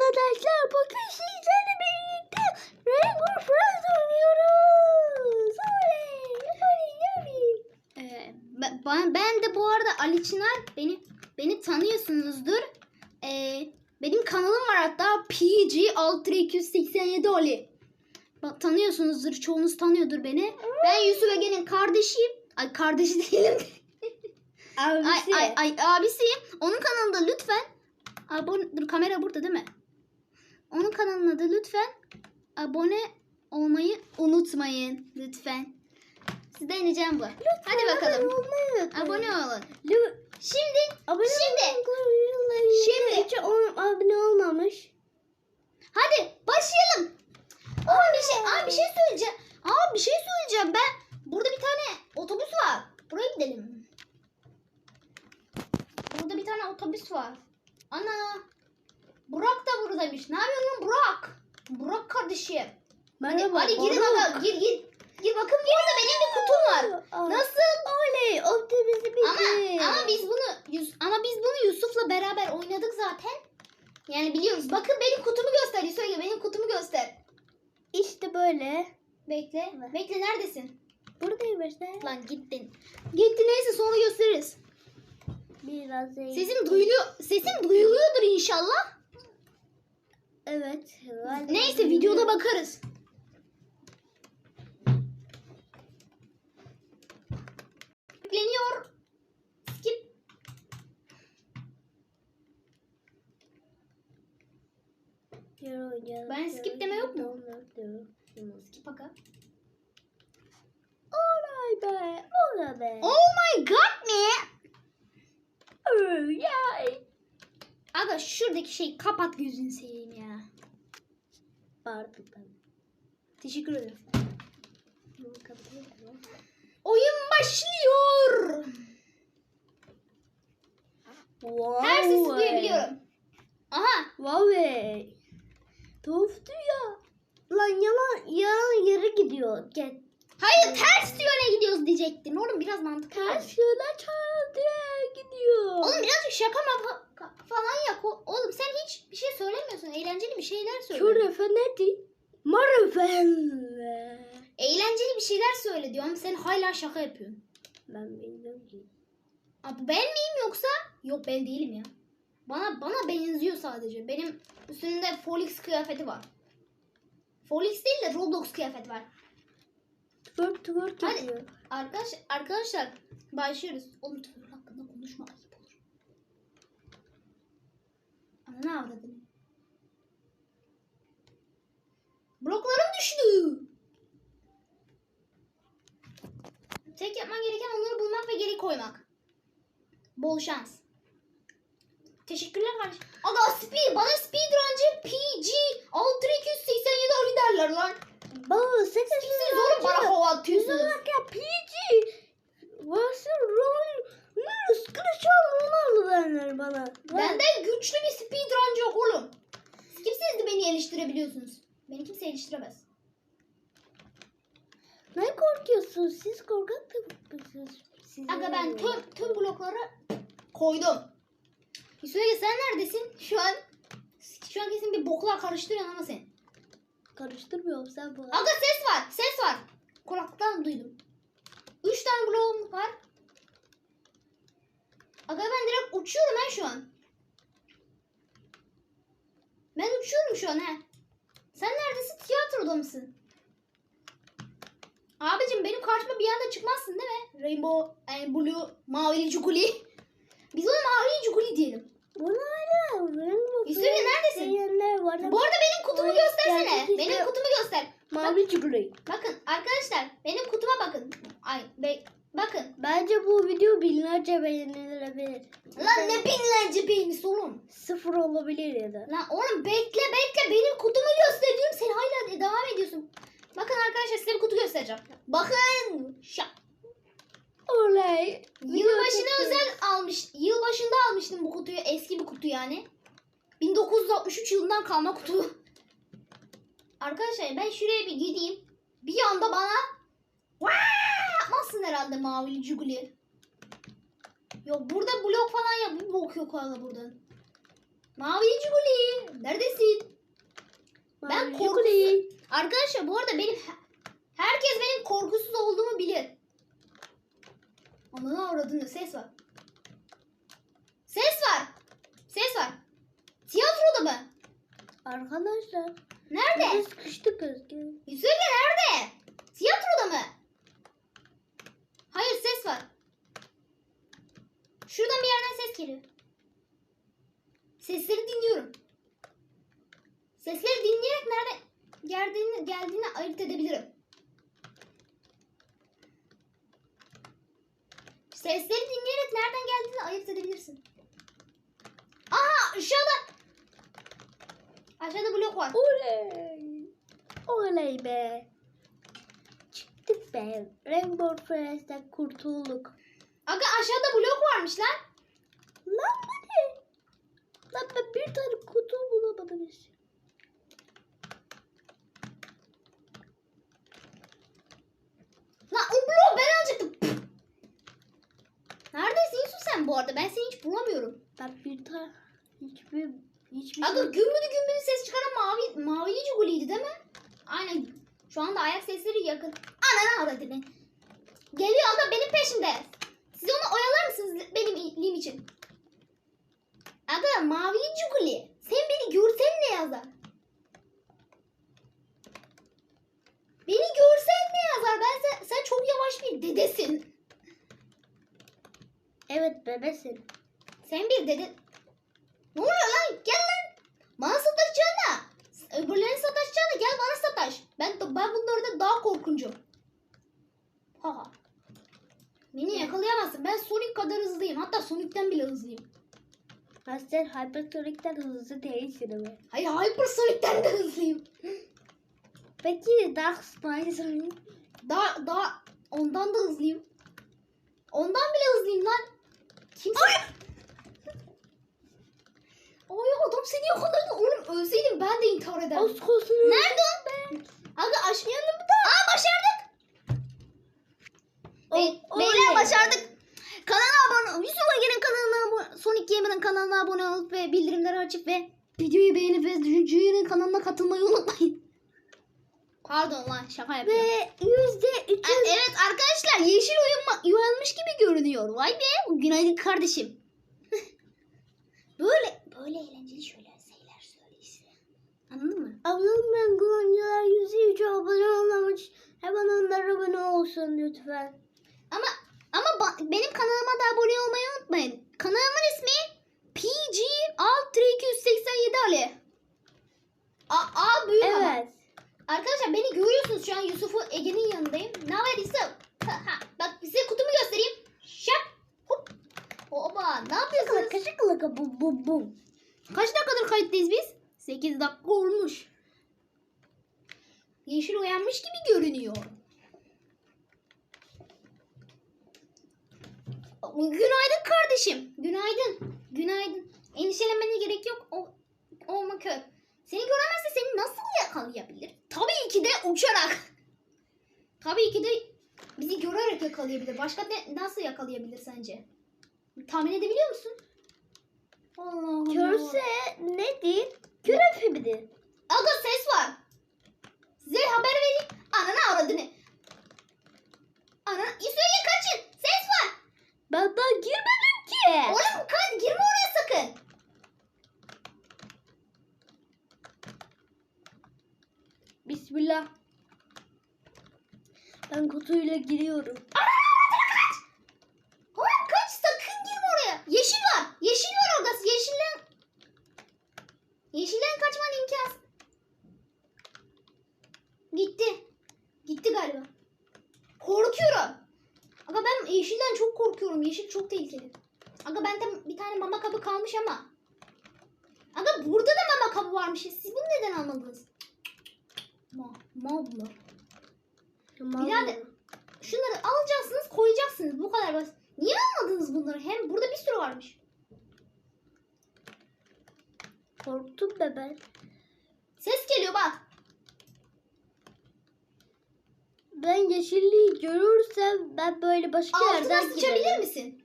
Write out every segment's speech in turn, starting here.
arkadaşlar bugün sizlerle birlikte Rainbow Friends oynuyoruz. Oley! Oley! Oley! Ee, ben, de bu arada Ali Çınar beni beni tanıyorsunuzdur. Ee, benim kanalım var hatta PG 6287 Ali. Bak, tanıyorsunuzdur. Çoğunuz tanıyordur beni. Ben Yusuf Ege'nin kardeşiyim. Ay kardeşi değilim. ay, Abisi. ay, ay abisiyim. Onun kanalında lütfen abone dur kamera burada değil mi? Onun kanalına da lütfen abone olmayı unutmayın lütfen. Sizden ricam bu. Hadi bakalım. Olmayı unutmayın. Abone olun. Lü- Şimdi Abone Şimdi- olmayı Şimdi- Hiç on- abone olmamış. hadi başlayalım. Aa bir şey, aa bir şey söyleyeceğim. Aa bir şey söyleyeceğim. Ben burada bir tane otobüs var. Buraya gidelim. Burada bir tane otobüs var. Ana. Burak da buradaymış. Ne yapıyorsun lan Burak? Burak kardeşim. Hadi, Merhaba, hadi Burak. bakalım. Gir gir. Gir bakın burada benim bir kutum var. Aa, Nasıl? Oley! Optimizm bitti. Ama ama biz bunu ama biz bunu Yusuf'la beraber oynadık zaten. Yani biliyoruz. Bakın benim kutumu göster Yusuf'a benim kutumu göster. İşte böyle. Bekle. Evet. Bekle neredesin? Buradayım işte. Lan gittin. Gitti neyse sonra gösteririz. Biraz iyi. Sesim duyuluyor. Sesim duyuluyordur inşallah. Evet. Neyse videoda bakarız. Yükleniyor. Skip. Ben skip deme yok mu? Skip aga. Olay be. Olay be. Oh my god me. Yay. Aga şuradaki şeyi kapat gözünü seveyim ya. Pardon. Teşekkür ederim. Oyun başlıyor. Wow. Her sesi duyabiliyorum. Aha. Wow. Toftu ya. Lan yalan yalan yere gidiyor. Gel. Hayır ters yöne gidiyoruz diyecektin. Oğlum biraz mantıklı. Ters yöne çaldı gidiyor. Oğlum birazcık şaka fa- falan yap. Oğlum sen hiç bir şey söylemiyorsun. Eğlenceli bir şeyler söyle. Kör efe ne di? Marvel. Eğlenceli bir şeyler söyle diyorum. Sen hala şaka yapıyorsun. Ben bilmiyorum ki. Abi ben miyim yoksa? Yok ben değilim ya. Bana bana benziyor sadece. Benim üstümde Folix kıyafeti var. Folix değil de Roblox kıyafeti var. Twerk twerk Hadi. yapıyor. Arkadaş, arkadaşlar başlıyoruz. Oğlum tüfür hakkında konuşma ayıp olur. Ama ne avradın? Bloklarım düştü. Tek yapman gereken onları bulmak ve geri koymak. Bol şans. Teşekkürler kardeşim. Aga speed, bana speedrun'cı PG 6287 Ali derler lan. Baba sen Siz oğlum bana hava atıyorsunuz. ya PG. Varsa rol. Ne Cristiano Ronaldo derler bana. Benden güçlü bir speedrun'cı yok oğlum. Kimsiniz de beni eleştirebiliyorsunuz? Beni kimse eleştiremez. Ne korkuyorsun? Siz korkak? Siz Aga ben tüm, tüm blokları koydum. Hüsnü sen neredesin? Şu an şu an kesin bir boklar karıştırıyorsun ama sen. Karıştırmıyorum sen bu. Aga ses var. Ses var. Kulaklıktan duydum. Üç tane bloğum var. Aga ben direkt uçuyorum ben şu an. Ben uçuyorum şu an he. Sen neredesin? Tiyatroda mısın? Abicim benim karşıma bir anda çıkmazsın değil mi? Rainbow, yani blue, mavili cukuli. Biz ona mavili cukuli diyelim. Bu ne hala? Benim Hüsnü neredesin? Bu arada benim kutumu göstersene. Benim kutumu göster. Mavi çikolata. Bakın arkadaşlar benim kutuma bakın. Ay be, bakın. Bence bu video binlerce beğenilebilir. Lan ne binlerce beğenisi oğlum. Sıfır olabilir ya da. Lan oğlum bekle bekle benim kutumu gösteriyorum sen hala de- devam ediyorsun. Bakın arkadaşlar size bir kutu göstereceğim. Bakın. Şak. Olay. Yılbaşına özel almış. Yılbaşında almıştım bu kutuyu. Eski bir kutu yani. 1963 yılından kalma kutu. Arkadaşlar ben şuraya bir gideyim. Bir anda bana Vaa! yapmazsın herhalde mavili cuguli. Yok burada blok falan ya. Bir bok yok hala buradan. Mavili cuguli. Neredesin? Arkadaşlar bu arada benim herkes benim korkusuz olduğumu bilir. Ananı avradını ses var. Ses var. Ses var. Tiyatroda mı? Arkadaşlar. Nerede? Biz sıkıştık Özgür. Söyle nerede? Tiyatroda mı? Hayır ses var. Şuradan bir yerden ses geliyor. Sesleri dinliyorum. Sesleri dinleyerek nerede geldiğini, geldiğini ayırt edebilirim. Sesleri dinleyerek nereden geldiğini ayırt edebilirsin. Aha aşağıda. Aşağıda blok var. Oley. Oley be. Çıktık be. Rainbow Forest'ten kurtulduk. Aga aşağıda blok varmış lan. Lan bu ne? Lan ben bir tane kutu bulamadım işte. Lan o bloğu ben alacaktım. Neredesin Yusuf sen bu arada? Ben seni hiç bulamıyorum. Ben bir tane hiçbir hiçbir Aga şey... gümbüdü gümbüdü ses çıkaran mavi mavili cuguliydi değil mi? Aynen. Şu anda ayak sesleri yakın. Ananı avradını. Geliyor aga benim peşimde. Siz onu oyalar mısınız benim iyiliğim için? Aga mavili cuguli. Sen beni görsen ne yazar? Beni görsen ne yazar? Ben sen, sen çok yavaş bir dedesin. Evet bebesin. Sen bir dede... Ne oluyor lan? Gel lan. Bana sataşacağına. Öbürlerine sataşacağına gel bana sataş. Ben ben bunlarda daha korkuncum. Ha ha. Beni yakalayamazsın. Ben Sonic kadar hızlıyım. Hatta Sonic'ten bile hızlıyım. Ha sen Hypersonic'ten hızlı değilsin ama. Hayır Hyper Sonic'ten de hızlıyım. Peki Dark Spider Daha, daha ondan da hızlıyım. Ondan bile hızlıyım lan. Kimse... Ay adam seni yakaladı. Oğlum ölseydim ben de intihar ederdim. Az kalsın. Nerede o be? Aga aş yanımda. Aa başardık. Be- O- beyler başardık. Kanala abone Yusuf Ege'nin kanalına abone Sonic Gamer'ın kanalına abone olup ve bildirimleri açıp ve videoyu beğenip ve Jüri'nin kanalına katılmayı unutmayın. Pardon lan şaka yapıyorum. Ve yüzde üç. Evet arkadaşlar yeşil uyuma, uyanmış gibi görünüyor. Vay be günaydın kardeşim. böyle böyle eğlenceli şöyle şeyler söyle işte. Anladın mı? Ablam ben kullanıcılar yüzde üç abone olmamış. Hemen onlara abone olsun lütfen. Ama ama benim kanalıma da abone olmayı unutmayın. Kanalımın ismi PG Alt 287 Ali. A, A büyük ama. Arkadaşlar beni görüyorsunuz şu an Yusuf'u Ege'nin yanındayım. Ne haber Yusuf? Ha, ha. Bak size kutumu göstereyim. Şak. Hop. Oba ne yapıyorsunuz? Kaşık kaşık laka bum bum bum. Kaç dakikadır kayıttayız biz? 8 dakika olmuş. Yeşil uyanmış gibi görünüyor. Günaydın kardeşim. Günaydın. Günaydın. Endişelenmene gerek yok. O, olma kör. Seni göremezse seni nasıl yakalayabilir? Ki de uçarak. Tabii ki de bizi görerek yakalayabilir. Başka ne, nasıl yakalayabilir sence? Tahmin edebiliyor musun? Allah Allah. Körse nedir? Kürefe midir? Aga ses var. Size haber vereyim. Ananı avradını. Ana İsmail'e kaçın. Ses var. Ben daha girmedim ki. Oğlum kaç girme oraya sakın. Bismillah. Ben kutuyla giriyorum. Oğlum kaç sakın girme oraya. Yeşil var. Yeşil var orada. Yeşilden. Yeşilden kaçman imkansız. Gitti. Gitti galiba. Korkuyorum. Aga ben yeşilden çok korkuyorum. Yeşil çok tehlikeli. Aga bende bir tane mama kabı kalmış ama. Aga burada da mama kabı varmış. Siz bunu neden almadınız? Ma, mabla. Birader şunları alacaksınız koyacaksınız. Bu kadar basit. Niye almadınız bunları? Hem burada bir sürü varmış. Korktum be ben. Ses geliyor bak. Ben yeşilliği görürsem ben böyle başka Altına yerden sıçabilir giderim. misin?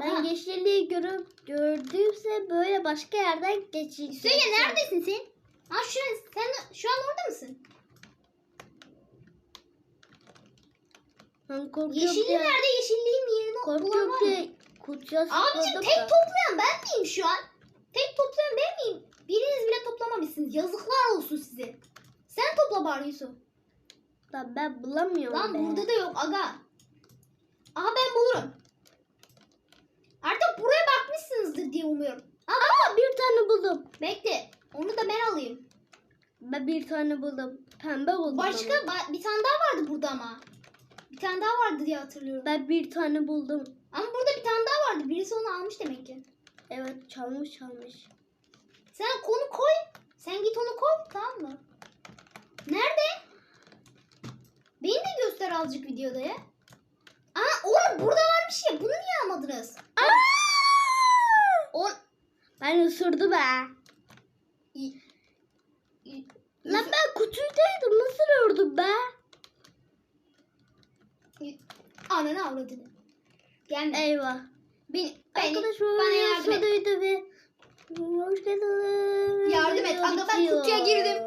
Ben Aha. yeşilliği görüp gördüğümse böyle başka yerden geçeceğim. Söyle neredesin sen? Ha şuraya, sen Şu an orada mısın? Korkuyorum Yeşilliğin diye. nerede? Yeşilliğin bulan Korkuyorum var mı? diye kutuya Abicim tek toplayan ben miyim şu an? Tek toplayan ben miyim? Biriniz bile toplamamışsınız. Yazıklar olsun size. Sen topla bari Yusuf. Lan ben bulamıyorum Lan be. burada da yok aga. Aha ben bulurum. Artık buraya bakmışsınızdır diye umuyorum. Aa, bir tane buldum. Bekle. Onu da ben alayım. Ben bir tane buldum. Pembe buldum. Başka ba- bir tane daha vardı burada ama. Bir tane daha vardı diye hatırlıyorum. Ben bir tane buldum. Ama burada bir tane daha vardı. Birisi onu almış demek ki. Evet çalmış çalmış. Sen konu koy. Sen git onu koy tamam mı? Nerede? Beni de göster azıcık videoda ya. Aa oğlum burada varmış ya. Bunu niye almadınız? O Ben ısırdı be. Lan ben kutudaydım. Nasıl ördüm be? Ananı avradını. Gelme. Eyvah. Beni, Arkadaşlar bana yardım et. sudaydı ve hoş geldin. Yardım et. Ben kutuya girdim.